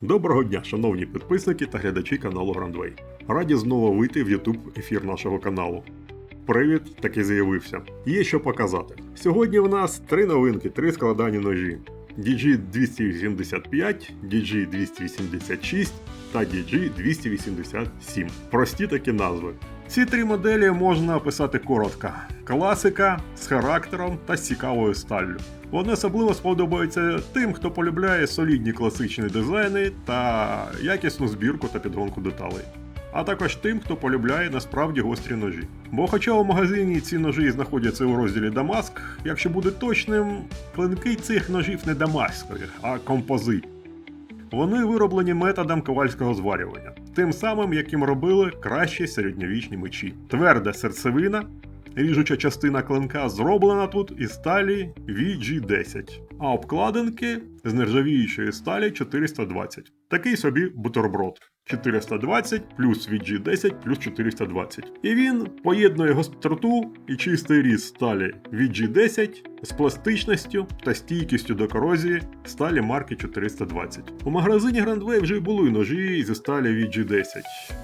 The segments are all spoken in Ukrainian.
Доброго дня, шановні підписники та глядачі каналу Грандвей. Раді знову вийти в YouTube ефір нашого каналу. Привід таки з'явився. Є що показати. Сьогодні в нас три новинки, три складані ножі: DG285, DG286 та DG287. Прості такі назви. Ці три моделі можна описати коротко: класика з характером та з цікавою сталлю. Вони особливо сподобаються тим, хто полюбляє солідні класичні дизайни та якісну збірку та підгонку деталей. А також тим, хто полюбляє насправді гострі ножі. Бо хоча у магазині ці ножі знаходяться у розділі Дамаск, якщо буде точним, клинки цих ножів не дамаської, а композит. Вони вироблені методом ковальського зварювання, тим самим, яким робили кращі середньовічні мечі. Тверда серцевина, ріжуча частина клинка зроблена тут із сталі VG10, а обкладинки з нержавіючої сталі 420. Такий собі бутерброд. 420 плюс VG10 плюс 420. І він поєднує гостроту і чистий різ сталі VG10 з пластичністю та стійкістю до корозії сталі марки 420. У магазині Grandway вже були ножі зі сталі VG10.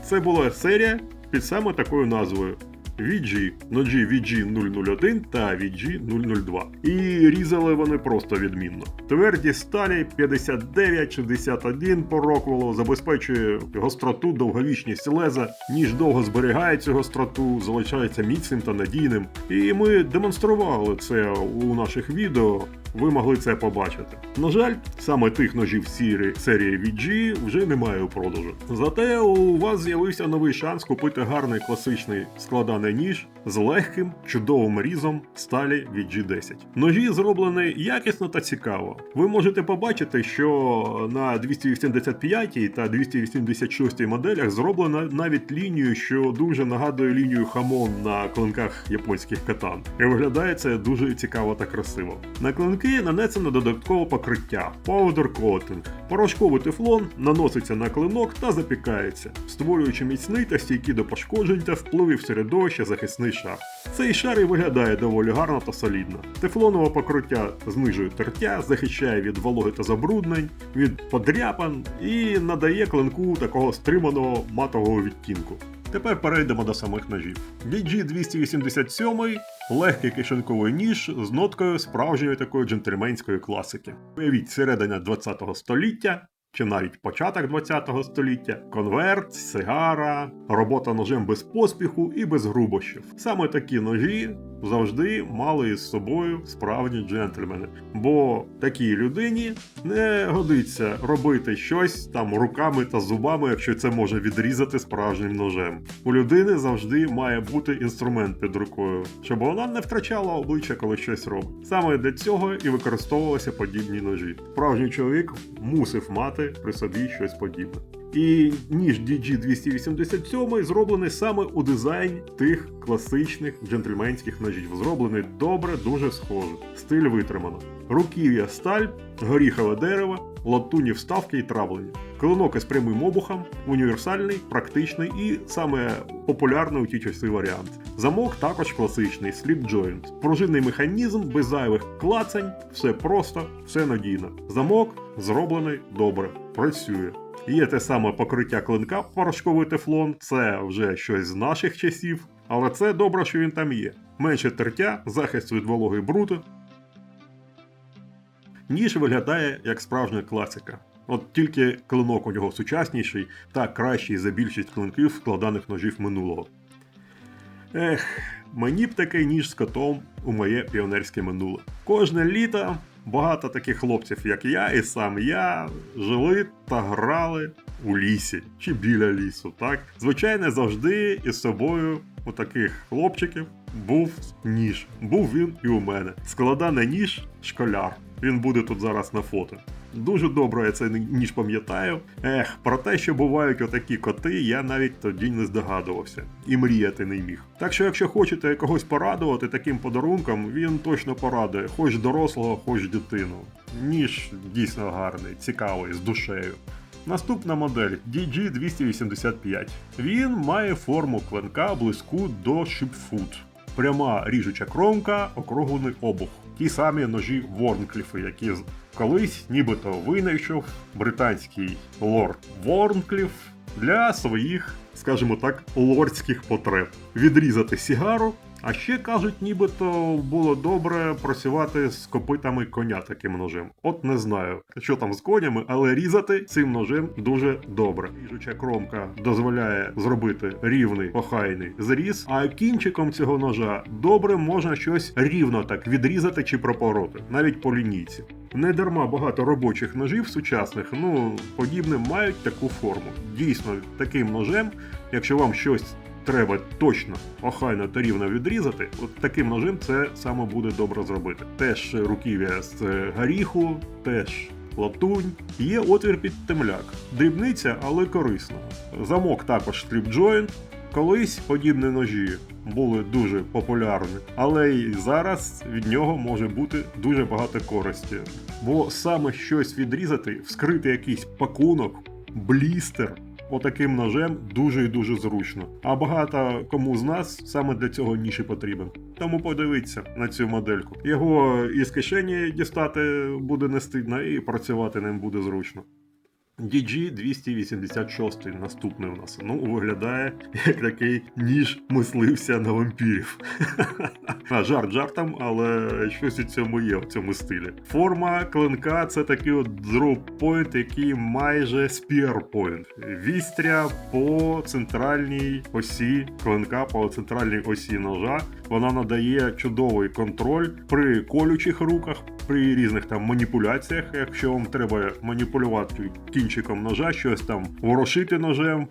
Це була серія під саме такою назвою. VG, ножі VG001 та VG002. І різали вони просто відмінно. Тверді сталі 59-61 по роквелу забезпечує гостроту, довговічність леза, ніж довго зберігає цю гостроту, залишається міцним та надійним. І ми демонстрували це у наших відео. Ви могли це побачити. На жаль, саме тих ножів сірі серії VG вже немає у продажу. Зате у вас з'явився новий шанс купити гарний класичний складаний ніж з легким, чудовим різом сталі VG10. Ножі зроблені якісно та цікаво. Ви можете побачити, що на 285 та 286 моделях зроблено навіть лінію, що дуже нагадує лінію хамон на клинках японських катан. І виглядає це дуже цікаво та красиво. На клинки нанесено додаткове покриття Powder Coating. Порошковий тефлон наноситься на клинок та запікається, створюючи міцний та стійкий до пошкоджень та впливів середовища захисний шар. Цей шар і виглядає доволі гарно та солідно. Тефлонове покриття знижує тертя, захищає від вологи та забруднень, від подряпин і надає клинку такого стриманого матового відтінку. Тепер перейдемо до самих ножів. DG287 легкий кишеньковий ніж з ноткою справжньої такої джентльменської класики. Уявіть, середина 20 століття. Чи навіть початок 20 століття, конверт, сигара, робота ножем без поспіху і без грубощів. Саме такі ножі завжди мали із собою справжні джентльмени. Бо такій людині не годиться робити щось там руками та зубами, якщо це може відрізати справжнім ножем. У людини завжди має бути інструмент під рукою, щоб вона не втрачала обличчя, коли щось робить. Саме для цього і використовувалися подібні ножі. Справжній чоловік мусив мати при собі щось подібне. І ніж DG287 зроблений саме у дизайні тих класичних джентльменських ножів. Зроблений добре, дуже схоже. Стиль витримано. Руків'я сталь, горіхове дерево, латунні вставки і травлення. Клинок із прямим обухом, універсальний, практичний і саме популярний у ті часи варіант. Замок також класичний, slip joint. Пружинний механізм без зайвих клацань, все просто, все надійно. Замок зроблений добре, працює. Є те саме покриття клинка порошковий тефлон, це вже щось з наших часів, але це добре, що він там є. Менше тертя, захист від вологи бруду. Ніж виглядає як справжня класика. От тільки клинок у нього сучасніший та кращий за більшість клинків складаних ножів минулого. Ех, мені б такий ніж з котом у моє піонерське минуле. Кожне літо багато таких хлопців, як я, і сам я, жили та грали у лісі чи біля лісу. Так, звичайно, завжди із собою у таких хлопчиків був ніж. Був він і у мене. Складаний ніж школяр. Він буде тут зараз на фото. Дуже добре я цей ніж пам'ятаю. Ех, про те, що бувають отакі коти, я навіть тоді не здогадувався і мріяти не міг. Так що, якщо хочете когось порадувати таким подарунком, він точно порадує, хоч дорослого, хоч дитину. Ніж дійсно гарний, цікавий, з душею. Наступна модель DG285. Він має форму клинка близьку до Shipfoot. пряма ріжуча кромка, округлений обух. Ті самі ножі Ворнкліфи, які колись нібито винайшов британський лорд Ворнкліф для своїх, скажімо так, лордських потреб. Відрізати сігару. А ще кажуть, нібито було добре працювати з копитами коня таким ножем. От не знаю, що там з конями, але різати цим ножем дуже добре. Ріжуча кромка дозволяє зробити рівний охайний зріз, а кінчиком цього ножа добре можна щось рівно так відрізати чи пропороти, навіть по лінійці. Не дарма багато робочих ножів сучасних, ну подібне мають таку форму. Дійсно, таким ножем, якщо вам щось треба точно охайно та рівно відрізати, от таким ножем це саме буде добре зробити. Теж руків'я з е, горіху, теж латунь. Є отвір під темляк. Дрібниця, але корисна. Замок також стріп-джойнт. Колись подібні ножі були дуже популярні, але й зараз від нього може бути дуже багато користі. Бо саме щось відрізати, вскрити якийсь пакунок, блістер. Отаким ножем дуже і дуже зручно. А багато кому з нас саме для цього ніж і потрібен. Тому подивіться на цю модельку. Його із кишені дістати буде не стидно і працювати ним буде зручно. DG 286 наступний у нас. Ну, виглядає як такий ніж мислився на вампірів. А, жарт жартом, але щось у цьому є в цьому стилі. Форма клинка це такий от point, який майже point. Вістря по центральній осі клинка, по центральній осі ножа. Вона надає чудовий контроль при колючих руках, при різних там маніпуляціях. Якщо вам треба маніпулювати кінчиком ножа, щось там ворошити ножем,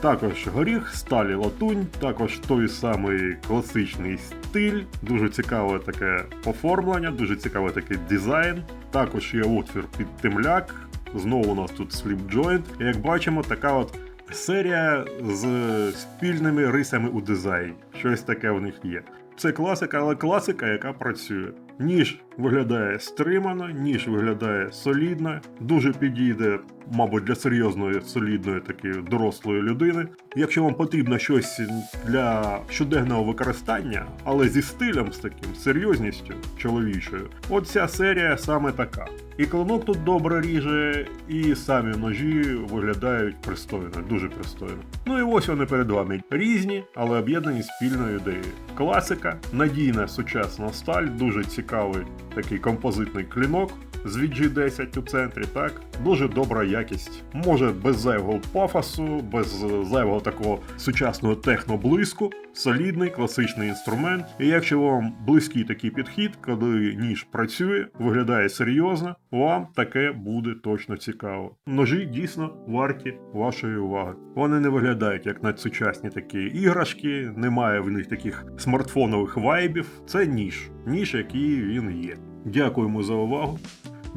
також горіх, сталі латунь, також той самий класичний стиль, дуже цікаве таке оформлення, дуже цікавий такий дизайн. Також є отвір під темляк. Знову у нас тут сліп джойнт. І як бачимо, така от серія з спільними рисами у дизайні. Щось таке в них є. Це класика, але класика, яка працює. Ніж виглядає стримано, ніж виглядає солідно, дуже підійде, мабуть, для серйозної, солідної такої дорослої людини. Якщо вам потрібно щось для щоденного використання, але зі стилем, з таким серйозністю чоловічою, от ця серія саме така. І клинок тут добре ріже, і самі ножі виглядають пристойно, дуже пристойно. Ну і ось вони перед вами різні, але об'єднані спільною ідеєю. Класика, надійна сучасна сталь, дуже цікавий такий композитний клінок. З VG10 у центрі, так, дуже добра якість. Може без зайвого пафосу, без зайвого такого сучасного техноблиску, солідний класичний інструмент. І якщо вам близький такий підхід, коли ніж працює, виглядає серйозно, вам таке буде точно цікаво. Ножі дійсно варті вашої уваги. Вони не виглядають як надсучасні такі іграшки, немає в них таких смартфонових вайбів. Це ніж, ніж, який він є. Дякуємо за увагу.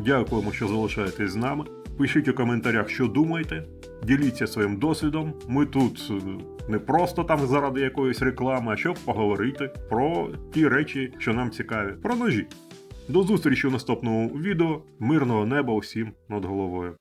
Дякуємо, що залишаєтесь з нами. Пишіть у коментарях, що думаєте. Діліться своїм досвідом. Ми тут е, не просто там заради якоїсь реклами, а щоб поговорити про ті речі, що нам цікаві. Про ножі. До зустрічі у наступному відео. Мирного неба усім над головою.